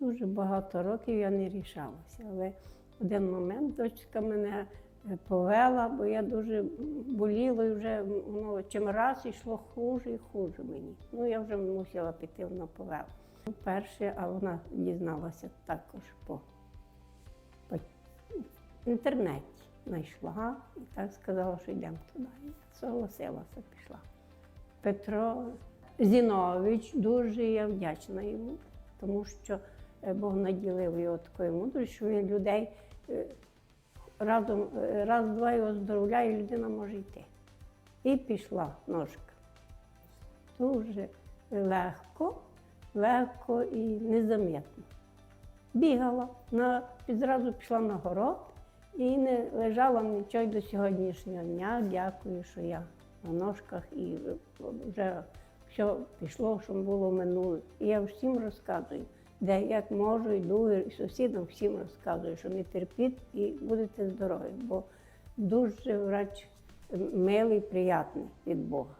Дуже багато років я не рішалася, але в один момент дочка мене е, повела, бо я дуже боліла і вже ну, чим раз йшло хуже і хуже мені. Ну я вже мусила піти, вона повела. Перше, а вона дізналася також по, по інтернеті. Знайшла і так сказала, що йдемо туди. І согласилася, пішла. Петро Зінович, дуже я вдячна йому, тому що Бог наділив його такою мудрістю, що він людей е, разом, е, раз-два його оздоровляє, і людина може йти. І пішла ножка. Дуже легко, легко і незаметно. Бігала, на, відразу пішла на город і не лежала нічого до сьогоднішнього дня. Дякую, що я на ножках і вже все пішло, що було минуле. І я всім розказую, де як можу, йду і сусідам всім розказую, що не терпіть і будете здорові, бо дуже врач милий, приятний від Бога.